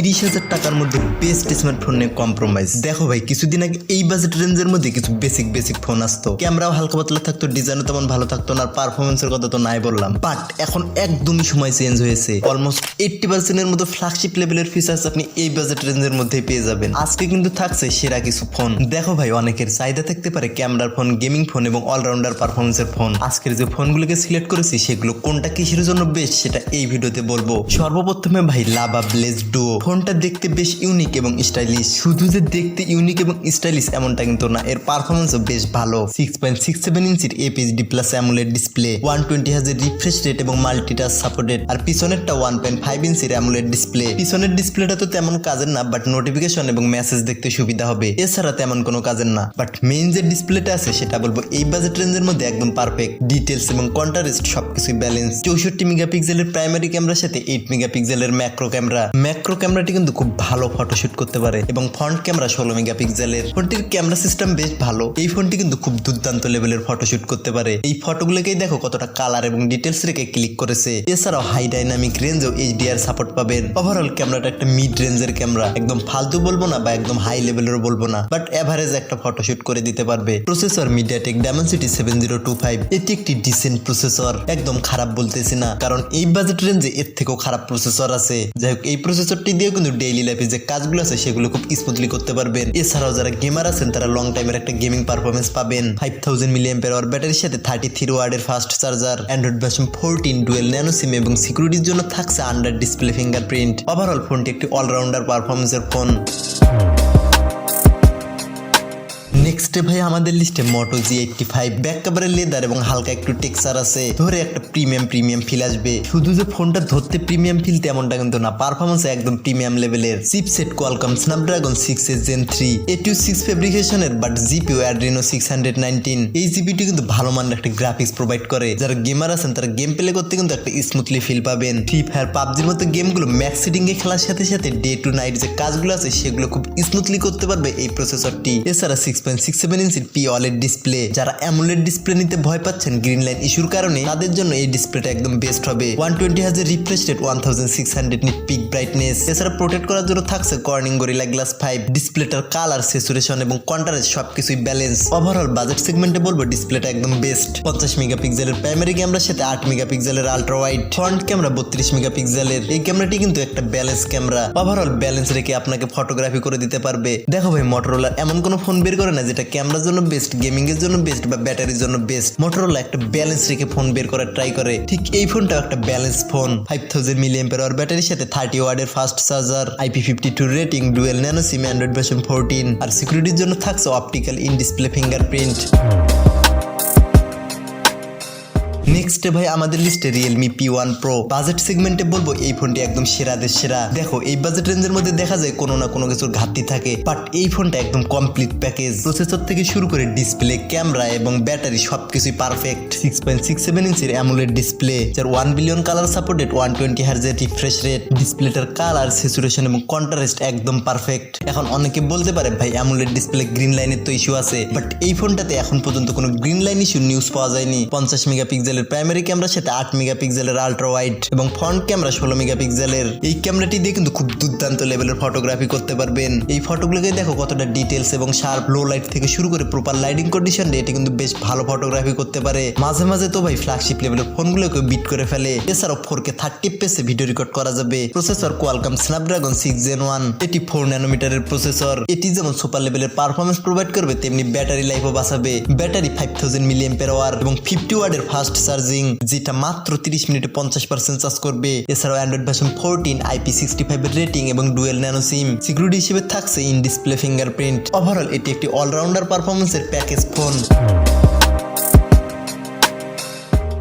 তিরিশ হাজার টাকার মধ্যে বেস্ট স্মার্টফোন নিয়ে কম্প্রোমাইজ দেখো ভাই, কিছুদিন আগে এই বাজেট রেঞ্জের মধ্যে কিছু বেসিক বেসিক ফোন আসতো। ক্যামেরাও হালকা পাতলা থাকতো ডিজাইনও তেমন ভালো থাকতো না পারফরমেন্সের কথা তো নাই বললাম। বাট এখন একদমই সময় চেঞ্জ হয়েছে। অলমোস্ট এইটটি পার্সেন্টের মতো ফ্ল্যাগশিপ লেভেলের ফিচার্স আপনি এই বাজেট রেঞ্জের মধ্যেই পেয়ে যাবেন। আজকে কিন্তু থাকছে সেরা কিছু ফোন দেখো ভাই, অনেকের চাহিদা থাকতে পারে ক্যামেরার ফোন গেমিং ফোন এবং অলরাউন্ডার পারফরমেন্সের ফোন আজকের যে ফোনগুলোকে সিলেক্ট করেছি, সেগুলো কোনটা কিসের জন্য বেস্ট সেটা এই ভিডিওতে বলব। সর্বপ্রথমে ভাই লাভা ব্লেজ ডুও ফোনটা দেখতে বেশ ইউনিক এবং স্টাইলিশ শুধু যে দেখতে ইউনিক এবং স্টাইলিশ এমনটা কিন্তু না, এর পারফরমেন্সও বেশ ভালো। সিক্স পয়েন্ট সিক্স সেভেন ইঞ্চির APHD plus AMOLED display one twenty হাজার রিফ্রেশ রেট এবং মাল্টিটাচ সাপোর্টেড আর পিছনেরটা ওয়ান পয়েন্ট ফাইভ ইঞ্চির অ্যামুলেট ডিসপ্লে পিছনের ডিসপ্লেটা তো তেমন কাজের না বাট নোটিফিকেশন এবং মেসেজ দেখতে সুবিধা হবে। এছাড়া তেমন কোনো কাজের না। বাট মেইন যে ডিসপ্লেটা আছে, সেটা বলব এই বাজেট রেঞ্জের মধ্যে একদম পারফেক্ট ডিটেলস এবং কন্ট্রাস্ট সবকিছু ব্যালেন্স চৌষট্টি মেগাপিক্সেলের প্রাইমারি ক্যামেরার সাথে এইট মেগাপিক্সেলের ম্যাক্রো ক্যামেরা ম্যাক্রো ক্যামেরাটি কিন্তু খুব ভালো ফটোশুট করতে পারে এবং ফ্রন্ট ক্যামেরা ষোলো মেগাপিক্সেলের ফোনটির ক্যামেরা সিস্টেম বেশ ভালো। এই ফোনটি কিন্তু খুব দুর্দান্ত লেভেলের ফটোশুট করতে পারে। এই ফটোগুলোকেই দেখো কতটা কালার এবং ডিটেলস রেখে ক্লিক করেছে। এছাড়াও হাই ডাইনামিক রেঞ্জও এইচডিআর সাপোর্ট পাবেন। ওভারঅল ক্যামেরাটা একটা মিড রেঞ্জের ক্যামেরা একদম ফালতু বলব না বা একদম হাই লেভেলেরও বলব না বাট এভারেজ একটা ফটোশুট করে দিতে পারবে। Processor MediaTek Dimensity seven zero two five এটি একটি ডিসেন্ট প্রসেসর একদম খারাপ বলতেছি না, কারণ এই বাজেট রেঞ্জে এর থেকেও খারাপ প্রসেসর আছে। যাই হোক, এই প্রসেসরটি দিয়ে কিন্তু ডেইলি লাইফে যে কাজগুলো আছে, সেগুলো খুব স্মুথলি করতে পারবেন। এছাড়াও যারা গেমার আছেন, তারা লং টাইমের একটা গেমিং পারফরমেন্স পাবেন। ফাইভ থাউজেন্ড মিলিয়ন পেয়ার ব্যাটারির সাথে থার্টি থ্রি ওয়ার্ডের fast charger Android version fourteen dual nano SIM এবং সিকিউরিটির জন্য থাকছে আন্ডার ডিসপ্লে ফিঙ্গারপ্রিন্ট ওভারঅল ফোনটি একটি অলরাউন্ডার পারফরমেন্সের ফোন নেক্সটে ভাই, আমাদের লিস্টে Moto G eighty five back কাভারের leather এবং হালকা একটু টেক্সার আছে। ধরে একটা প্রিমিয়াম প্রিমিয়াম ফিল আসবে। শুধু যে ফোনটা ধরতে প্রিমিয়াম ফিল তেমনটা কিন্তু না। পারফরমেন্স একদম প্রিমিয়াম লেভেলের chipset Qualcomm Snapdragon six S Gen three এটিও six ফেব্রিকেশনের but GPU Adreno six hundred nineteen এই জিপিটি কিন্তু ভালো মানের একটা গ্রাফিক্স প্রোভাইড করে। যারা গেমার আছেন, তারা গেম প্লে করতে কিন্তু একটা স্মুথলি ফিল পাবেন। ফ্রি ফায়ার পাবজির মতো গেমগুলো ম্যাক্স এ খেলার সাথে সাথে ডে টু নাইট যে কাজগুলো আছে, সেগুলো খুব স্মুথলি করতে পারবে এই প্রসেসরটি এছাড়া সিক্স পয়েন্ট সিক্স সেভেন ইঞ্চির পি অলেড ডিসপ্লে যারা অ্যামুলেট ডিসপ্লে নিতে ভয় পাচ্ছেন গ্রিন লাইন ইস্যুর কারণে, তাদের জন্য এই ডিসপ্লেটা একদম বেস্ট হবে। ওয়ান টোয়েন্টি হাজার refresh rate one thousand six hundred nit peak brightness এছাড়া প্রোটেক্ট করার জন্য থাকছে কর্নিং গরিলা গ্লাস ফাইভ ডিসপ্লেটার কালার সেচুরেশন এবং সবকিছুই ব্যালেন্স ওভারঅল বাজেট সেগমেন্টে বলব ডিসপ্লেটা একদম বেস্ট পঞ্চাশ মেগাপিক্সেলের প্রাইমারি ক্যামেরার সাথে আট মেগাপিক্সেলের আলট্রা ওয়াইড ফ্রন্ট ক্যামেরা বত্রিশ মেগাপিক্সেলের এই ক্যামেরাটি কিন্তু একটা ব্যালেন্স ক্যামেরা ওভারঅল ব্যালেন্স রেখে আপনাকে ফটোগ্রাফি করে দিতে পারবে। দেখো ভাই মোটরোলা এমন কোনো ফোন বের করে না যেটা ক্যামেরার জন্য বেস্ট গেমিং এর জন্য বেস্ট বা ব্যাটারির জন্য বেস্ট মোটরোলা একটা ব্যালেন্স রেখে ফোন বের করার ট্রাই করে। ঠিক এই ফোনটাও একটা balance phone five thousand milliampere ব্যাটারির সাথে থার্টি ওয়ার্ডের fast charger IP fifty two rating dual nano SIM Android version fourteen আর সিকিউরিটির জন্য থাকছে optical in display fingerprint next ভাই আমাদের লিস্টে Realme P one pro budget সেগমেন্টে বলব, এই ফোনটি একদম সেরাদের সেরা। দেখো, এই বাজেট রেঞ্জের মধ্যে দেখা যায় কোনো না কোনো কিছুর ঘাটতি থাকে বাট এই ফোনটা একদম কমপ্লিট প্যাকেজ প্রসেসর থেকে শুরু করে ডিসপ্লে ক্যামেরা এবং ব্যাটারি সবকিছুই perfect six point six seven ইঞ্চের AMOLED display যার one billion colour supported one twenty হার্জের refresh rate ডিসপ্লেটার কালার সেচুরেশন এবং কন্ট্রাস্ট একদম পারফেক্ট এখন অনেকে বলতে পারে, ভাই অ্যামুলেট ডিসপ্লে গ্রিন লাইনের তো ইস্যু আছে। বাট এই ফোনটাতে এখন পর্যন্ত কোনো গ্রিন লাইন ইস্যু নিউজ পাওয়া যায়নি। পঞ্চাশ মেগা মেগাপিক্সেলের প্রাইমারি ক্যামেরার সাথে আট মেগাপিক্সেলের আলট্রা ওয়াইড এবং ফ্রন্ট ক্যামেরা ষোলো মেগাপিক্সেলের এই ক্যামেরাটি দিয়ে কিন্তু খুব দুর্দান্ত লেভেলের ফটোগ্রাফি করতে পারবেন। এই ফটোগুলোকে দেখো কতটা ডিটেলস এবং শার্প লো লাইট থেকে শুরু করে প্রপার লাইটিং কন্ডিশন এটি কিন্তু বেশ ভালো ফটোগ্রাফি করতে পারে। মাঝে মাঝে তো ভাই ফ্ল্যাগশিপ লেভেলের ফোনগুলোকে বিট করে ফেলে। এছাড়াও ফোর কে থার্টি পেসে ভিডিও রেকর্ড করা যাবে। Processor Qualcomm Snapdragon six Gen one এটি ফোর ন্যানোমিটারের প্রসেসর এটি যেমন সুপার লেভেলের পারফরমেন্স প্রোভাইড করবে, তেমনি ব্যাটারি লাইফও বাঁচাবে। Battery five thousand milliampere এবং ফিফটি ওয়ার্ডের ফাস্ট চার্জিং যেটা মাত্র তিরিশ মিনিটে পঞ্চাশ পার্সেন্ট চার্জ করবে। এছাড়াও Android version fourteen IP sixty ফাইভের রেটিং এবং ডুয়েল ন্যানো সিম সিকিউরিটি হিসেবে থাকছে ইন ডিসপ্লে ফিঙ্গারপ্রিন্ট ওভারঅল এটি একটি অলরাউন্ডার পারফরমেন্সের প্যাকেজ ফোন